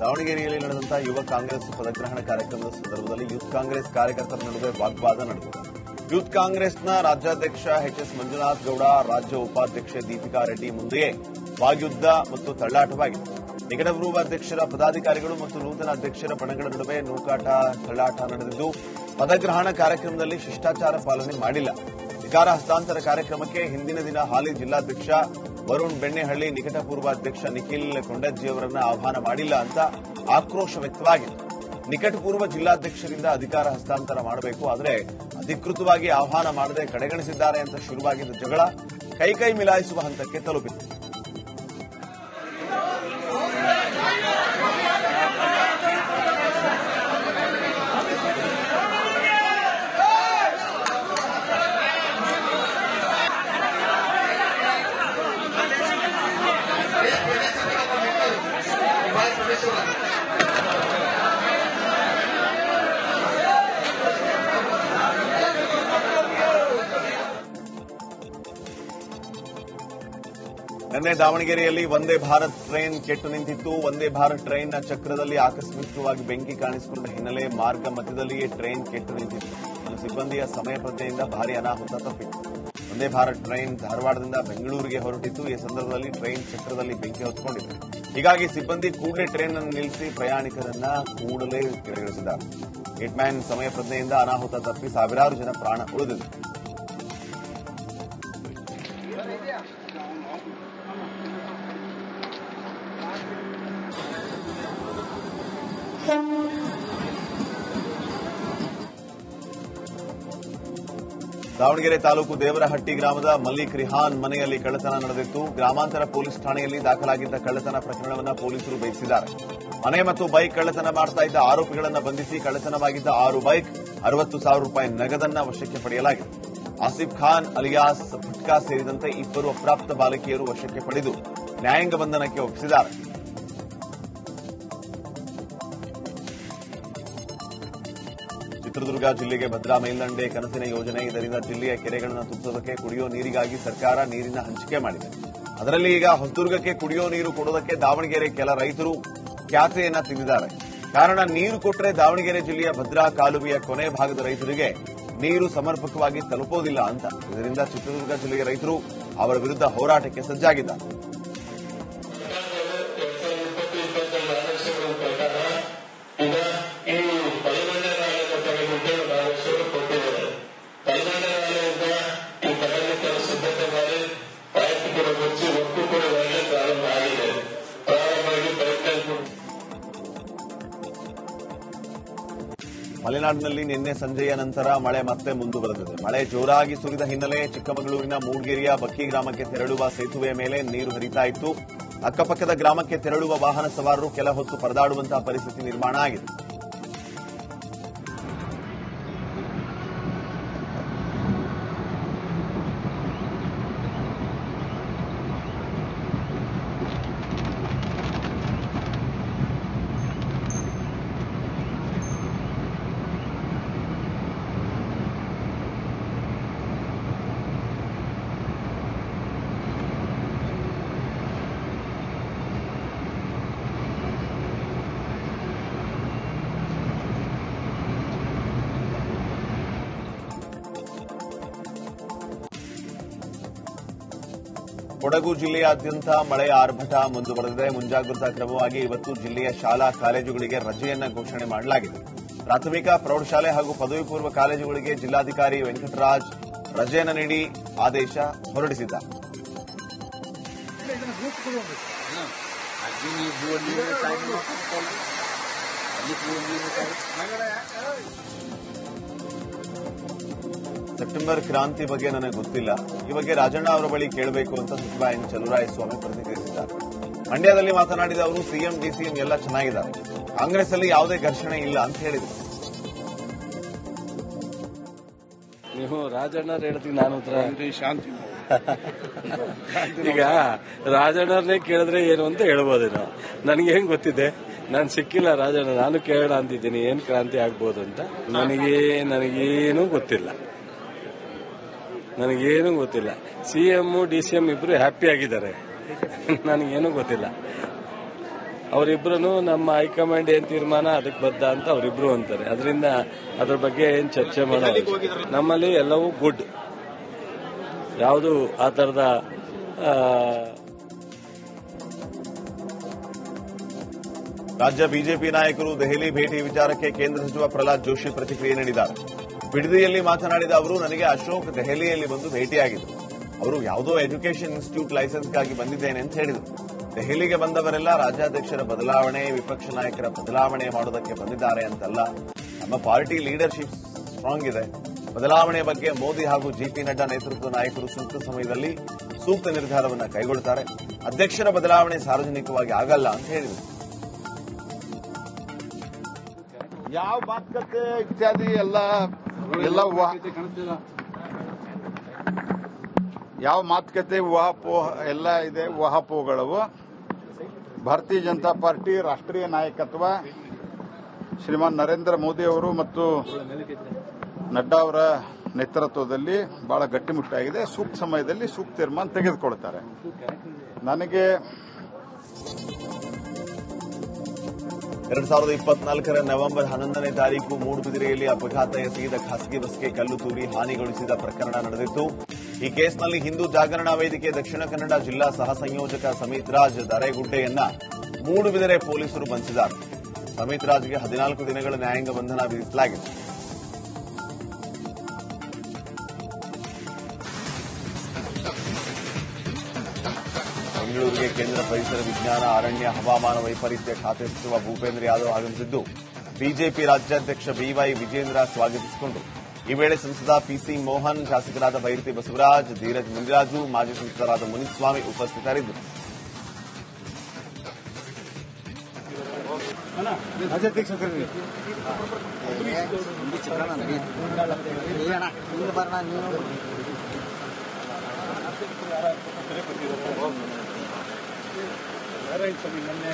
ದಾವಣಗೆರೆಯಲ್ಲಿ ನಡೆದಂತಹ ಯುವ ಕಾಂಗ್ರೆಸ್ ಪದಗ್ರಹಣ ಕಾರ್ಯಕ್ರಮದ ಸಂದರ್ಭದಲ್ಲಿ ಯೂತ್ ಕಾಂಗ್ರೆಸ್ ಕಾರ್ಯಕರ್ತರ ನಡುವೆ ವಾಗ್ವಾದ ನಡೆದಿದೆ. ಯೂತ್ ಕಾಂಗ್ರೆಸ್ನ ರಾಜ್ಯಾಧ್ಯಕ್ಷ ಎಚ್ ಎಸ್ ಮಂಜುನಾಥ್ ಗೌಡ, ರಾಜ್ಯ ಉಪಾಧ್ಯಕ್ಷೆ ದೀಪಿಕಾ ರೆಡ್ಡಿ ಮುಂದೆಯೇ ವಾಗ್ಯುದ್ಧ ಮತ್ತು ತಳ್ಳಾಟವಾಗಿದೆ. ನಿಕಟಪೂರ್ವ ಅಧ್ಯಕ್ಷರ ಪದಾಧಿಕಾರಿಗಳು ಮತ್ತು ನೂತನ ಅಧ್ಯಕ್ಷರ ಬಣಗಳ ನಡುವೆ ನೂಕಾಟ, ತಳ್ಳಾಟ ನಡೆದಿದ್ದು, ಪದಗ್ರಹಣ ಕಾರ್ಯಕ್ರಮದಲ್ಲಿ ಶಿಷ್ಟಾಚಾರ ಪಾಲನೆ ಮಾಡಿಲ್ಲ. ಅಧಿಕಾರ ಹಸ್ತಾಂತರ ಕಾರ್ಯಕ್ರಮಕ್ಕೆ ಹಿಂದಿನ ದಿನ ಹಾಲಿ ಜಿಲ್ಲಾಧ್ಯಕ್ಷ ವರುಣ್ ಬೆಣ್ಣೆಹಳ್ಳಿ ನಿಕಟಪೂರ್ವ ಅಧ್ಯಕ್ಷ ನಿಖಿಲ್ ಕೊಂಡಜ್ಜಿಯವರನ್ನ ಆಹ್ವಾನ ಮಾಡಿಲ್ಲ ಅಂತ ಆಕ್ರೋಶ ವ್ಯಕ್ತವಾಗಿದೆ. ನಿಕಟಪೂರ್ವ ಜಿಲ್ಲಾಧ್ಯಕ್ಷರಿಂದ ಅಧಿಕಾರ ಹಸ್ತಾಂತರ ಮಾಡಬೇಕು, ಆದರೆ ಅಧಿಕೃತವಾಗಿ ಆಹ್ವಾನ ಮಾಡದೆ ಕಡೆಗಣಿಸಿದ್ದಾರೆ ಅಂತ ಶುರುವಾಗಿದ್ದ ಜಗಳ ಕೈಕೈ ಮಿಲಾಯಿಸುವ ಹಂತಕ್ಕೆ ತಲುಪಿತು. ನಿನ್ನೆ ದಾವಣಗೆರೆಯಲ್ಲಿ ವಂದೇ ಭಾರತ್ ಟ್ರೈನ್ ಕೆಟ್ಟು ನಿಂತಿತ್ತು. ವಂದೇ ಭಾರತ್ ಟ್ರೈನ್ನ ಚಕ್ರದಲ್ಲಿ ಆಕಸ್ಮಿಕವಾಗಿ ಬೆಂಕಿ ಕಾಣಿಸಿಕೊಂಡ ಹಿನ್ನೆಲೆ ಮಾರ್ಗ ಮಧ್ಯದಲ್ಲಿಯೇ ಟ್ರೈನ್ ಕೆಟ್ಟು ನಿಂತಿತ್ತು. ಸಿಬ್ಬಂದಿಯ ಸಮಯ ಪ್ರಜ್ಞೆಯಿಂದ ಭಾರಿ ಅನಾಹುತ ತಪ್ಪಿತ್ತು. ವಂದೇ ಭಾರತ್ ಟ್ರೈನ್ ಧಾರವಾಡದಿಂದ ಬೆಂಗಳೂರಿಗೆ ಹೊರಟಿತ್ತು. ಈ ಸಂದರ್ಭದಲ್ಲಿ ಟ್ರೈನ್ ಚಕ್ರದಲ್ಲಿ ಬೆಂಕಿ ಹೊತ್ಕೊಂಡಿತ್ತು. ಹೀಗಾಗಿ ಸಿಬ್ಬಂದಿ ಕೂಡಲೇ ಟ್ರೈನ್ ಅನ್ನು ನಿಲ್ಲಿಸಿ ಪ್ರಯಾಣಿಕರನ್ನ ಕೂಡಲೇ ಕೆಳಗಿಳಿಸಿದ್ದಾರೆ. ಹಿಟ್ಮ್ಯಾನ್ ಸಮಯ ಪ್ರಜ್ಞೆಯಿಂದ ಅನಾಹುತ ತಪ್ಪಿ ಸಾವಿರಾರು ಜನ ಪ್ರಾಣ ಉಳಿದಿದೆ. ದಾವಣಗೆರೆ ತಾಲೂಕು ದೇವರಹಟ್ಟಿ ಗ್ರಾಮದ ಮಲ್ಲಿಕ್ ರಿಹಾನ್ ಮನೆಯಲ್ಲಿ ಕಳ್ಳತನ ನಡೆದಿತ್ತು. ಗ್ರಾಮಾಂತರ ಪೊಲೀಸ್ ಠಾಣೆಯಲ್ಲಿ ದಾಖಲಾಗಿದ್ದ ಕಳ್ಳತನ ಪ್ರಕರಣವನ್ನು ಪೊಲೀಸರು ಬೇಯಿಸಿದ್ದಾರೆ ಮನೆ ಮತ್ತು ಬೈಕ್ ಕಳ್ಳತನ ಮಾಡ್ತಾ ಇದ್ದ ಆರೋಪಿಗಳನ್ನು ಬಂಧಿಸಿ ಕಳ್ಳತನವಾಗಿದ್ದ ಆರು ಬೈಕ್ ಅರವತ್ತು ಸಾವಿರ ರೂಪಾಯಿ ನಗದನ್ನ ವಶಕ್ಕೆ ಪಡೆಯಲಾಗಿದೆ. ಆಸಿಫ್ ಖಾನ್ ಅಲಿಯಾಸ್ ಭಟ್ಕಾ ಸೇರಿದಂತೆ ಇಬ್ಬರು ಅಪ್ರಾಪ್ತ ಬಾಲಕಿಯರು ವಶಕ್ಕೆ ಪಡೆದು ನ್ಯಾಯಾಂಗ ಬಂಧನಕ್ಕೆ ಒಪ್ಪಿಸಿದ್ದಾರೆ. ಚಿತ್ರದುರ್ಗ ಜಿಲ್ಲೆಗೆ ಭದ್ರಾ ಮೇಲ್ದಂಡೆ ಕನಸಿನ ಯೋಜನೆ. ಇದರಿಂದ ಜಿಲ್ಲೆಯ ಕೆರೆಗಳನ್ನು ತುಂಬಿಸೋದಕ್ಕೆ ಕುಡಿಯೋ ನೀರಿಗಾಗಿ ಸರ್ಕಾರ ನೀರಿನ ಹಂಚಿಕೆ ಮಾಡಿದೆ. ಅದರಲ್ಲಿ ಈಗ ಹೊಸದುರ್ಗಕ್ಕೆ ಕುಡಿಯೋ ನೀರು ಕೊಡೋದಕ್ಕೆ ದಾವಣಗೆರೆ ಕೆಲ ರೈತರು ಖ್ಯಾತೆಯನ್ನ ತಿಂದಿದ್ದಾರೆ. ಕಾರಣ ನೀರು ಕೊಟ್ಟರೆ ದಾವಣಗೆರೆ ಜಿಲ್ಲೆಯ ಭದ್ರಾ ಕಾಲುವೆಯ ಕೊನೆ ಭಾಗದ ರೈತರಿಗೆ ನೀರು ಸಮರ್ಪಕವಾಗಿ ತಲುಪೋದಿಲ್ಲ ಅಂತ. ಇದರಿಂದ ಚಿತ್ರದುರ್ಗ ಜಿಲ್ಲೆಯ ರೈತರು ಅವರ ವಿರುದ್ಧ ಹೋರಾಟಕ್ಕೆ ಸಜ್ಜಾಗಿದ್ದಾರೆ. ಮಲೆನಾಡಿನಲ್ಲಿ ನಿನ್ನೆ ಸಂಜೆಯ ನಂತರ ಮಳೆ ಮತ್ತೆ ಮುಂದುವರೆದಿದೆ. ಮಳೆ ಜೋರಾಗಿ ಸುರಿದ ಹಿನ್ನೆಲೆ ಚಿಕ್ಕಮಗಳೂರಿನ ಮೂಡ್ಗೆರೆಯ ಬಕ್ಕಿ ಗ್ರಾಮಕ್ಕೆ ತೆರಳುವ ಸೇತುವೆಯ ಮೇಲೆ ನೀರು ಹರಿತಾ ಇತ್ತು. ಅಕ್ಕಪಕ್ಕದ ಗ್ರಾಮಕ್ಕೆ ತೆರಳುವ ವಾಹನ ಸವಾರರು ಕೆಲ ಹೊತ್ತು ಪರದಾಡುವಂತಹ ಪರಿಸ್ಥಿತಿ ನಿರ್ಮಾಣ ಆಗಿದೆ. ಕೊಡಗು ಜಿಲ್ಲೆಯಾದ್ಯಂತ ಮಳೆಯ ಆರ್ಭಟ ಮುಂದುವರೆದಿದೆ. ಮುಂಜಾಗ್ರತಾ ಕ್ರಮವಾಗಿ ಇವತ್ತು ಜಿಲ್ಲೆಯ ಶಾಲಾ ಕಾಲೇಜುಗಳಿಗೆ ರಜೆಯನ್ನು ಘೋಷಣೆ ಮಾಡಲಾಗಿದೆ. ಪ್ರಾಥಮಿಕ, ಪ್ರೌಢಶಾಲೆ ಹಾಗೂ ಪದವಿ ಪೂರ್ವ ಕಾಲೇಜುಗಳಿಗೆ ಜಿಲ್ಲಾಧಿಕಾರಿ ವೆಂಕಟರಾಜ್ ರಜೆಯನ್ನು ನೀಡಿ ಆದೇಶ ಹೊರಡಿಸಿದ್ದಾರೆ. ಸೆಪ್ಟೆಂಬರ್ ಕ್ರಾಂತಿ ಬಗ್ಗೆ ನನಗೆ ಗೊತ್ತಿಲ್ಲ. ಈ ಬಗ್ಗೆ ರಾಜಣ್ಣ ಅವರ ಬಳಿ ಕೇಳಬೇಕು ಅಂತ ಸಚಿವ ಎನ್ ಚಲುವರಾಯಸ್ವಾಮಿ ಪ್ರತಿಕ್ರಿಯಿಸಿದ್ದಾರೆ. ಮಂಡ್ಯದಲ್ಲಿ ಮಾತನಾಡಿದ ಅವರು ಸಿಎಂ ಡಿಸಿಎಂ ಎಲ್ಲ ಚೆನ್ನಾಗಿದ್ದಾರೆ. ಕಾಂಗ್ರೆಸ್ ಅಲ್ಲಿ ಯಾವುದೇ ಘರ್ಷಣೆ ಇಲ್ಲ ಅಂತ ಹೇಳಿದರು. ನೀವು ರಾಜಣ್ಣ ಹೇಳ್ತೀನಿ ನಾನು ಶಾಂತಿ ಈಗ ರಾಜಣ್ಣರೇ ಕೇಳಿದ್ರೆ ಏನು ಅಂತ ಹೇಳ್ಬೋದೇನೋ. ನನಗೆ ಹೆಂಗ್ ಗೊತ್ತಿದೆ? ನಾನು ಸಿಕ್ಕಿಲ್ಲ ರಾಜಣ್ಣ ನಾನು ಕೇಳೋಣ ಅಂತಿದ್ದೀನಿ ಏನ್ ಕ್ರಾಂತಿ ಆಗ್ಬೋದು ಅಂತ. ನನಗೆ ನನಗೇನು ಗೊತ್ತಿಲ್ಲ. ನನಗೇನು ಗೊತ್ತಿಲ್ಲ. C M D C M ಇಬ್ರು ಹ್ಯಾಪಿ ಆಗಿದ್ದಾರೆ. ನನಗೇನು ಗೊತ್ತಿಲ್ಲ. ಅವರಿಬ್ರು ನಮ್ಮ ಹೈಕಮಾಂಡ್ ಏನ್ ತೀರ್ಮಾನ ಅದಕ್ಕೆ ಬದ್ಧ ಅಂತ ಅವರಿಬ್ರು ಅಂತಾರೆ. ಅದರಿಂದ ಅದ್ರ ಬಗ್ಗೆ ಏನ್ ಚರ್ಚೆ ಮಾಡೋದು ನಮ್ಮಲ್ಲಿ ಎಲ್ಲವೂ ಗುಡ್ ಯಾವುದು ಆ ತರದ ರಾಜ್ಯ ಬಿಜೆಪಿ ನಾಯಕರು ದೆಹಲಿ ಭೇಟಿ ವಿಚಾರಕ್ಕೆ ಕೇಂದ್ರ ಸಚಿವ ಪ್ರಹ್ಲಾದ್ ಜೋಶಿ ಪ್ರತಿಕ್ರಿಯೆ ನೀಡಿದ್ದಾರೆ. ಬಿಡದಿಯಲ್ಲಿ ಮಾತನಾಡಿದ ಅವರು, ನನಗೆ ಅಶೋಕ್ ದೆಹಲಿಯಲ್ಲಿ ಬಂದು ಭೇಟಿಯಾಗಿದ್ದರು ಅವರು ಯಾವುದೋ ಎಜುಕೇಷನ್ ಇನ್ಸ್ಟಿಟ್ಯೂಟ್ ಲೈಸೆನ್ಸ್ಗಾಗಿ ಬಂದಿದ್ದೇನೆ ಅಂತ ಹೇಳಿದರು. ದೆಹಲಿಗೆ ಬಂದವರೆಲ್ಲ ರಾಜ್ಯಾಧ್ಯಕ್ಷರ ಬದಲಾವಣೆ, ವಿಪಕ್ಷ ನಾಯಕರ ಬದಲಾವಣೆ ಮಾಡೋದಕ್ಕೆ ಬಂದಿದ್ದಾರೆ ಅಂತಲ್ಲ. ನಮ್ಮ ಪಾರ್ಟಿ ಲೀಡರ್ಶಿಪ್ ಸ್ಟ್ರಾಂಗ್ ಇದೆ. ಬದಲಾವಣೆ ಬಗ್ಗೆ ಮೋದಿ ಹಾಗೂ ಜೆಪಿ ನಡ್ಡಾ ನೇತೃತ್ವದ ನಾಯಕರು ಸೂಕ್ತ ಸಮಯದಲ್ಲಿ ಸೂಕ್ತ ನಿರ್ಧಾರವನ್ನು ಕೈಗೊಳ್ಳುತ್ತಾರೆ ಅಧ್ಯಕ್ಷರ ಬದಲಾವಣೆ ಸಾರ್ವಜನಿಕವಾಗಿ ಆಗಲ್ಲ ಅಂತ ಹೇಳಿದರು. ಯಾವ ಮಾತುಕತೆ ಇತ್ಯಾದಿ ಎಲ್ಲ ಎಲ್ಲ ಯಾವ ಮಾತುಕತೆ ಊಹಾಪೋಹ ಎಲ್ಲ ಇದೆ ಊಹಾಪೋಹಗಳವು ಭಾರತೀಯ ಜನತಾ ಪಾರ್ಟಿ, ರಾಷ್ಟ್ರೀಯ ನಾಯಕತ್ವ, ಶ್ರೀಮಾನ್ ನರೇಂದ್ರ ಮೋದಿ ಅವರು ಮತ್ತು ನಡ್ಡಾ ಅವರ ನೇತೃತ್ವದಲ್ಲಿ ಬಹಳ ಗಟ್ಟಿಮುಟ್ಟಾಗಿದೆ. ಸೂಕ್ತ ಸಮಯದಲ್ಲಿ ಸೂಕ್ತ ತೀರ್ಮಾನ ತೆಗೆದುಕೊಳ್ತಾರೆ. ನನಗೆ ಎರಡ್ ಸಾವಿರದ ಇಪ್ಪತ್ನಾಲ್ಕರ ನವೆಂಬರ್ ಹನ್ನೊಂದನೇ ತಾರೀಕು ಮೂಡುಬಿದಿರೆಯಲ್ಲಿ ಅಪಘಾತ ಎಸಗಿದ ಖಾಸಗಿ ಬಸ್ಗೆ ಕಲ್ಲು ತೂರಿ ಹಾನಿಗೊಳಿಸಿದ ಪ್ರಕರಣ ನಡೆದಿತ್ತು. ಈ ಕೇಸ್ನಲ್ಲಿ ಹಿಂದೂ ಜಾಗರಣಾ ವೇದಿಕೆ ದಕ್ಷಿಣ ಕನ್ನಡ ಜಿಲ್ಲಾ ಸಹ ಸಂಯೋಜಕ ಸಮಿತ್ ರಾಜ್ ದರೆಗುಡ್ಡೆಯನ್ನ ಮೂಡುಬಿದಿರೆ ಪೊಲೀಸರು ಬಂಧಿಸಿದ್ದಾರೆ. ಸಮಿತ್ ರಾಜ್ಗೆ ಹದಿನಾಲ್ಕು ದಿನಗಳ ನ್ಯಾಯಾಂಗ ಬಂಧನ ವಿಧಿಸಲಾಗಿದೆ. ಬೆಂಗಳೂರಿಗೆ ಕೇಂದ್ರ ಪರಿಸರ ವಿಜ್ಞಾನ, ಅರಣ್ಯ, ಹವಾಮಾನ ವೈಪರೀತ್ಯ ಖಾತೆ ಸಚಿವ ಭೂಪೇಂದ್ರ ಯಾದವ್ ಆಗಮಿಸಿದ್ದು, ಬಿಜೆಪಿ ರಾಜ್ಯಾಧ್ಯಕ್ಷ ಬಿವೈ ವಿಜೇಂದ್ರ ಸ್ವಾಗತಿಸಿಕೊಂಡು, ಈ ವೇಳೆ ಸಂಸದ ಪಿಸಿ ಮೋಹನ್, ಶಾಸಕರಾದ ಭೈರತಿ ಬಸವರಾಜ್, ಧೀರಜ್ ಮುನಿರಾಜು ಮಾಜಿ ಸಂಸದರಾದ ಮುನಿಸ್ವಾಮಿ ಉಪಸ್ಥಿತರಿದ್ದರು. ನಾರಾಯಣ ಸ್ವಾಮಿ ಮೊನ್ನೆ